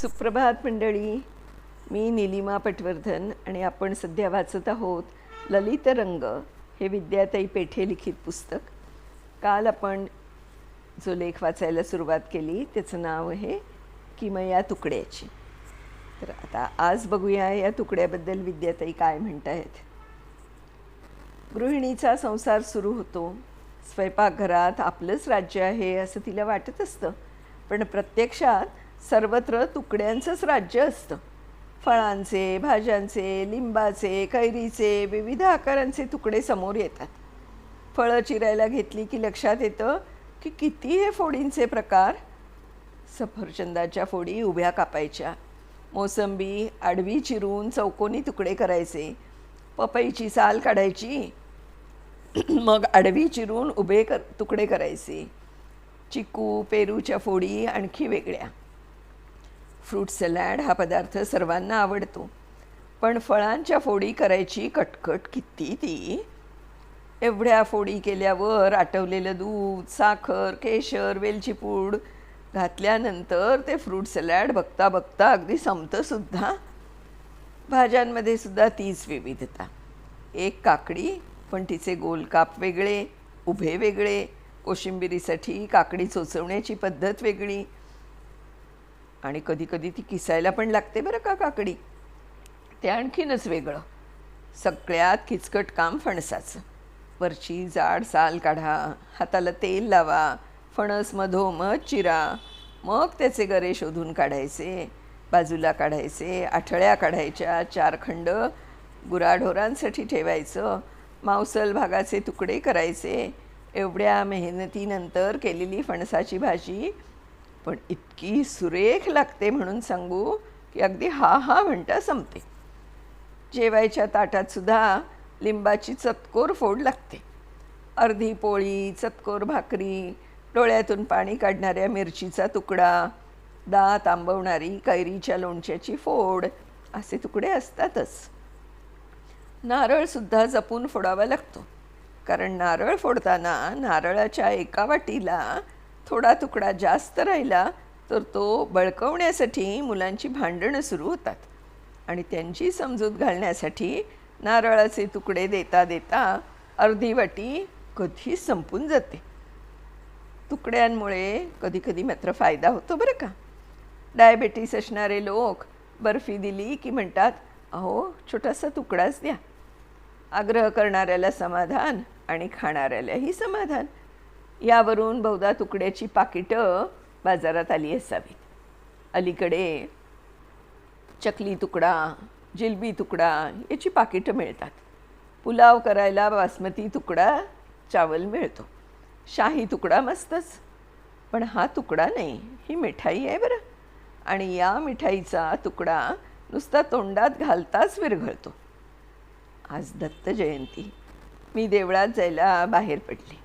सुप्रभात मंडळी. मी निलिमा पटवर्धन आणि आपण सध्या वाचत आहोत ललित रंग हे विद्याताई पेठे लिखित पुस्तक. काल आपण जो लेख वाचायला सुरुवात केली त्याचं नाव आहे किमया तुकड्याची. तर आता आज बघूया या तुकड्याबद्दल विद्याताई काय म्हणत आहेत गृहिणीचा संसार सुरू होतो. स्वयंपाकघरात आपलंच राज्य आहे असं तिला वाटत असतं. पण प्रत्यक्षात सर्वत्र तुकड्यांचंच राज्य असतं. फळांचे भाज्यांचे लिंबाचे कैरीचे विविध आकारांचे तुकडे समोर येतात. फळं चिरायला घेतली की लक्षात येतं की किती हे फोडींचे प्रकार? सफरचंदाच्या फोडी उभ्या कापायच्या. मोसंबी आडवी चिरून चौकोनी तुकडे करायचे. पपईची साल काढायची. मग आडवी चिरून उभे कर तुकडे करायचे. चिकू पेरूच्या फोडी आणखी वेगळ्या. फ्रूट सलॅड हा पदार्थ सर्वांना आवडतो. पण फळांच्या फोडी करायची कटकट किती ती? एवढ्या फोडी केल्यावर आटवलेलं दूध साखर केशर वेलची पूड घातल्यानंतर ते फ्रूट सलॅड बघता बघता अगदी संपतंसुद्धा भाज्यांमध्ये सुद्धा तीच विविधता. एक काकडी पण तिचे गोल काप वेगळे उभे वेगळे कोशिंबिरीसाठी काकडी चोचवण्याची पद्धत वेगळी आणि कधीकधी ती किसायला पण लागते बरं का काकडी. ते आणखीनच वेगळं. सगळ्यात किचकट काम फणसाचं. वरची जाड साल काढा हाताला तेल लावा फणस मधोमध चिरा. मग त्याचे गरे शोधून काढायचे बाजूला काढायचे आठळ्या काढायच्या चार खंड गुराढोरांसाठी ठेवायचं मांसल भागाचे तुकडे करायचे. एवढ्या मेहनतीनंतर केलेली फणसाची भाजी पण इतकी सुरेख लागते म्हणून सांगू की अगदी हा हा म्हणता संपते. जेवायच्या ताटात सुद्धा लिंबाची चतकोर फोड लागते. अर्धी पोळी चतकोर भाकरी डोळ्यातून पाणी काढणाऱ्या मिरचीचा तुकडा दात आंबवणारी कैरीच्या लोणच्याची फोड असे तुकडे असतातच. नारळसुद्धा जपून फोडावा लागतो. कारण नारळ फोडताना नारळाच्या एका वाटीला थोडा तुकडा जास्त राहिला तर तो बळकवण्यासाठी मुलांची भांडणं सुरू होतात. आणि त्यांची समजूत घालण्यासाठी नारळाचे तुकडे देता देता अर्धी वाटी कधी संपून जाते. तुकड्यांमुळे कधीकधी मात्र फायदा होतो बरं का. डायबेटीस असणारे लोक बर्फी दिली की म्हणतात अहो छोटासा तुकडाच द्या. आग्रह करणाऱ्याला समाधान आणि खाणाऱ्यालाही समाधान. यावरून बहुधा तुकड्याची पाकिटं बाजारात आली असावीत. अलीकडे चकली तुकडा जिलबी तुकडा याची पाकिटं मिळतात. पुलाव करायला बासमती तुकडा चावल मिळतो. शाही तुकडा मस्तच. पण हा तुकडा नाही ही मिठाई आहे बरं. आणि या मिठाईचा तुकडा नुसता तोंडात घालताच विरघळतो. आज दत्त जयंती. मी देवळात जायला बाहेर पडली.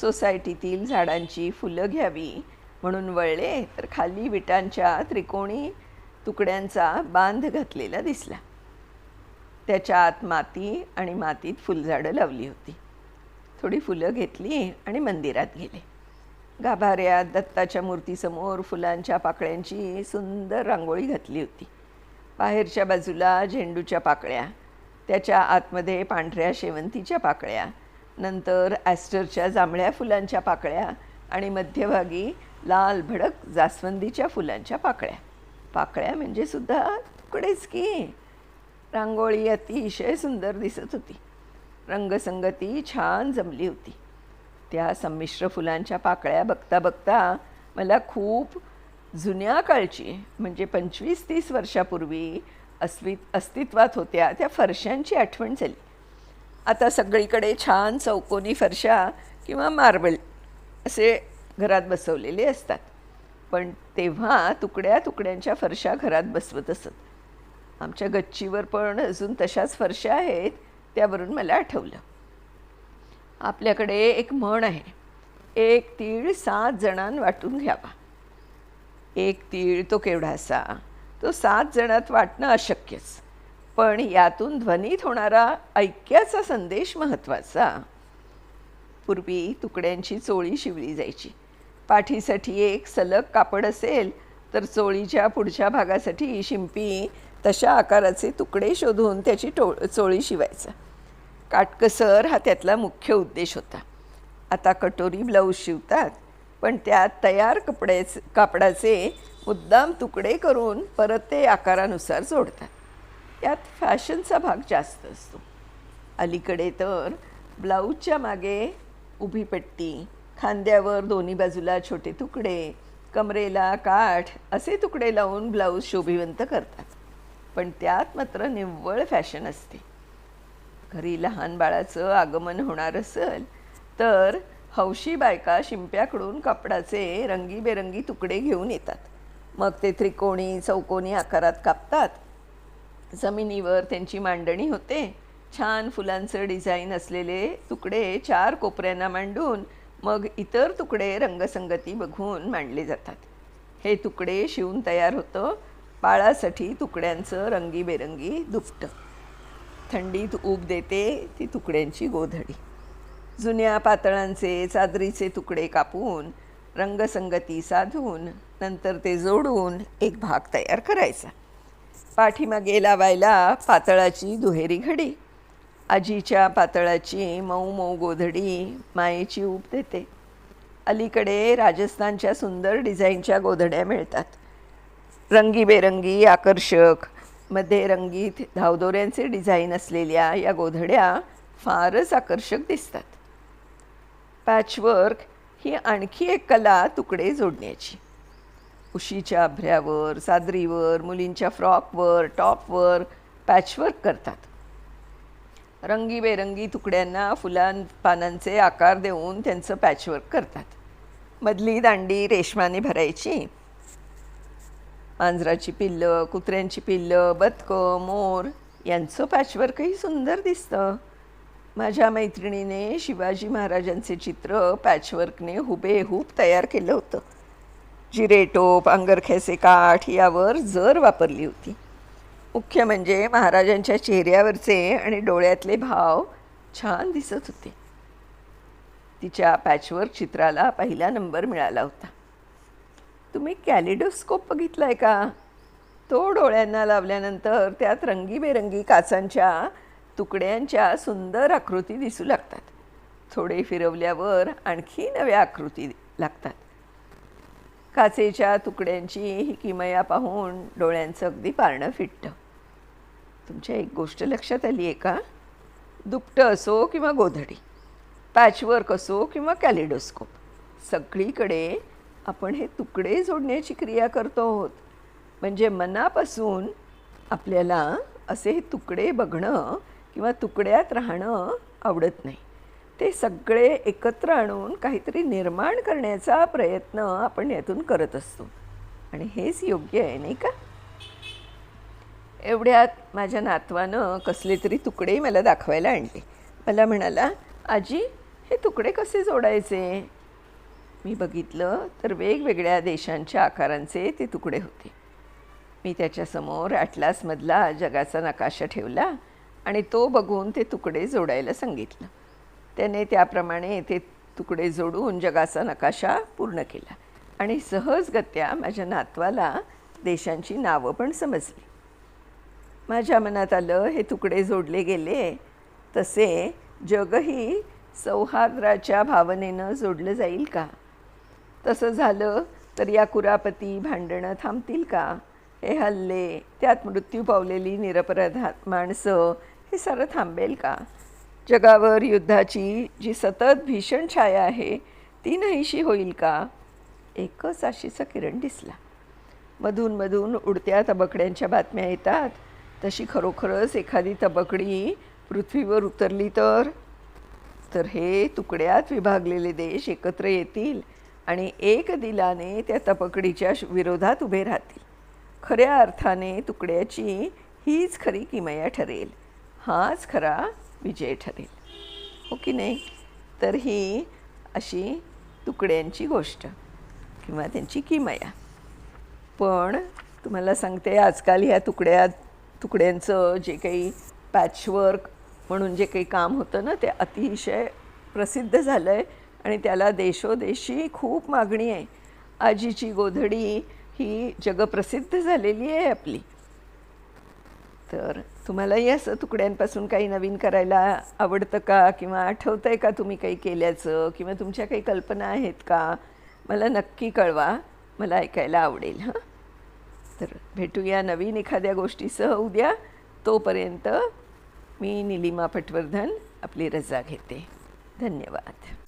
सोसायटीतील झाडांची फुलं घ्यावी. म्हणून वळले तर खाली विटांच्या त्रिकोणी तुकड्यांचा बांध घातलेला दिसला. त्याच्या आत माती आणि मातीत फुलझाडं लावली होती. थोडी फुलं घेतली आणि मंदिरात गेले. गाभाऱ्यात दत्ताच्या मूर्तीसमोर फुलांच्या पाकळ्यांची सुंदर रांगोळी घातली होती. बाहेरच्या बाजूला झेंडूच्या पाकळ्या त्याच्या आतमध्ये पांढऱ्या शेवंतीच्या पाकळ्या नंतर ॲस्टरच्या जांभळ्या फुलांच्या पाकळ्या आणि मध्यभागी लाल भडक जास्वंदीच्या फुलांच्या पाकळ्या. पाकळ्या म्हणजे सुद्धा तुकडेच की. रांगोळी अतिशय सुंदर दिसत होती. रंगसंगती छान जमली होती. त्या संमिश्र फुलांच्या पाकळ्या बघता बघता मला खूप जुन्या काळची म्हणजे पंचवीस तीस वर्षापूर्वी अस्वि अस्तित्वात होत्या त्या फरशांची आठवण झाली. आता सगळीकडे छान चौकोनी फरशा किंवा मार्बल असे घरात बसवलेले असतात. पण तेव्हा तुकड्या तुकड्यांच्या फरशा घरात बसवत असत. आमच्या गच्चीवर पण अजून तशाच फरशा आहेत त्यावरून मला आठवलं. आपल्याकडे एक म्हण आहे एक तीळ सात जणांना वाटून घ्यावा. एक तीळ तो केवढासा? तो सात जणात वाटणं अशक्यच. पण यातून ध्वनीत होणारा ऐक्याचा संदेश महत्त्वाचा पूर्वी तुकड्यांची चोळी शिवली जायची. पाठीसाठी एक सलग कापड असेल तर चोळीच्या पुढच्या भागासाठी शिंपी तशा आकाराचे तुकडे शोधून त्याची टो चोळी शिवायचा. काटकसर हा त्यातला मुख्य उद्देश होता. आता कटोरी ब्लाऊज शिवतात पण त्यात तयार कपड्याचे कापडाचे मुद्दाम तुकडे करून परत ते आकारानुसार जोडतात. त्यात फॅशनचा भाग जास्त असतो. अलीकडे तर ब्लाऊजच्या मागे उभी पट्टी खांद्यावर दोन्ही बाजूला छोटे तुकडे कमरेला काठ असे तुकडे लावून ब्लाऊज शोभिवंत करतात. पण त्यात मात्र निव्वळ फॅशन असते. घरी लहान बाळाचं आगमन होणार असेल तर हौशी बायका शिंप्याकडून कापडाचे रंगीबेरंगी तुकडे घेऊन येतात. मग ते त्रिकोणी चौकोनी आकारात कापतात. जमिनीवर त्यांची मांडणी होते. छान फुलांचं डिझाईन असलेले तुकडे चार कोपऱ्यांना मांडून मग इतर तुकडे रंगसंगती बघून मांडले जातात. हे तुकडे शिवून तयार होतं. बाळासाठी तुकड्यांचं रंगीबेरंगी दुपटं. थंडीत ऊब देते ती तुकड्यांची गोधडी. जुन्या पातळांचे चादरीचे तुकडे कापून रंगसंगती साधून नंतर ते जोडून एक भाग तयार करायचा. पाठीमागे लावायला पातळाची दुहेरी घडी. आजीच्या पातळाची मऊ मऊ गोधडी मायेची ऊब देते. अलीकडे राजस्थानच्या सुंदर डिझाईनच्या गोधड्या मिळतात. रंगीबेरंगी आकर्षकमध्ये रंगीत धावदोऱ्यांचे डिझाईन असलेल्या या गोधड्या फारच आकर्षक दिसतात. पॅचवर्क ही आणखी एक कला तुकडे जोडण्याची. उशीच्या अभ्र्यावर सादरीवर मुलींच्या फ्रॉकवर टॉपवर पॅचवर्क करतात. रंगीबेरंगी तुकड्यांना फुलां पानांचे आकार देऊन त्यांचं पॅचवर्क करतात. मधली दांडी रेशमाने भरायची. मांजराची पिल्लं कुत्र्यांची पिल्लं बदकं मोर यांचं पॅचवर्कही सुंदर दिसतं. माझ्या मैत्रिणीने शिवाजी महाराजांचे चित्र पॅचवर्कने हुबेहूब तयार केलं होतं. जिरेटोप अंगरख्याचे काठ यावर जर वापरली होती. मुख्य म्हणजे महाराजांच्या चेहऱ्यावरचे आणि डोळ्यातले भाव छान दिसत होते. तिच्या पॅचवर चित्राला पहिला नंबर मिळाला होता. तुम्ही कॅलिडोस्कोप बघितला आहे का? तो डोळ्यांना लावल्यानंतर त्यात रंगीबेरंगी काचांच्या तुकड्यांच्या सुंदर आकृती दिसू लागतात. थोडे फिरवल्यावर आणखी नव्या आकृती लागतात. काचेच्या तुकड्यांची ही किमया पाहून डोळ्यांचं अगदी पारणं फिटतं. तुमच्या एक गोष्ट लक्षात आली आहे का? दुपटं असो किंवा गोधडी पॅचवर्क असो किंवा कॅलिडोस्कोप सगळीकडे आपण हे तुकडे जोडण्याची क्रिया करतो आहोत. म्हणजे मनापासून आपल्याला असे हे तुकडे बघणं किंवा तुकड्यात राहणं आवडत नाही. ते सगळे एकत्र आणून काहीतरी निर्माण करण्याचा प्रयत्न आपण यातून करत असतो. आणि हेच योग्य आहे नाही का? एवढ्यात माझ्या नातवानं कसले तरी तुकडे मला दाखवायला आणले. मला म्हणाला आजी हे तुकडे कसे जोडायचे? मी बघितलं तर वेगवेगळ्या देशांच्या आकारांचे ते तुकडे होते. मी त्याच्यासमोर ॲटलासमधला जगाचा नकाशा ठेवला आणि तो बघून ते तुकडे जोडायला सांगितलं. त्याने त्याप्रमाणे ते तुकडे जोडून जगाचा नकाशा पूर्ण केला. आणि सहजगत्या माझ्या नातवाला देशांची नावं पण समजली. माझ्या मनात आलं हे तुकडे जोडले गेले तसे जगही सौहार्दाच्या भावनेनं जोडलं जाईल का? तसं झालं तर या कुरापती भांडणं थांबतील का? हे हल्ले त्यात मृत्यू पावलेली निरपराध माणसं हे सारं थांबेल का? जगावर युद्धाची जी सतत भीषण छाया आहे ती नाहीशी होईल का? एकच आशीचा किरण दिसला. मधून मधून उडत्या तबकड्यांच्या बातम्या येतात. तशी खरोखरच एखादी तबकडी पृथ्वीवर उतरली तर? तर हे तुकड्यात विभागलेले देश एकत्र येतील आणि एक दिलाने त्या तपकडीच्या विरोधात उभे राहतील. खऱ्या अर्थाने तुकड्याची हीच खरी किमया ठरेल. हाच खरा विजय ठरेल. हो की नाही? तर ही अशी तुकड्यांची गोष्ट किंवा त्यांची किमया. पण तुम्हाला सांगते आजकाल ह्या तुकड्या तुकड्यांचं जे काही पॅचवर्क म्हणून जे काही काम होतं ना ते अतिशय प्रसिद्ध झालं आहे आणि त्याला देशोदेशी खूप मागणी आहे. आजीची गोधडी ही जगप्रसिद्ध झालेली आहे आपली. तर तुम्हालाही असं तुकड्यांपासून काही नवीन करायला आवडतं का? किंवा आठवतं आहे का तुम्ही काही केल्याचं? किंवा तुमच्या काही कल्पना आहेत का? मला नक्की कळवा. मला ऐकायला आवडेल हां? तर भेटूया नवीन एखाद्या गोष्टीसह. उद्या तोपर्यंत मी निलिमा पटवर्धन आपली रजा घेते. धन्यवाद.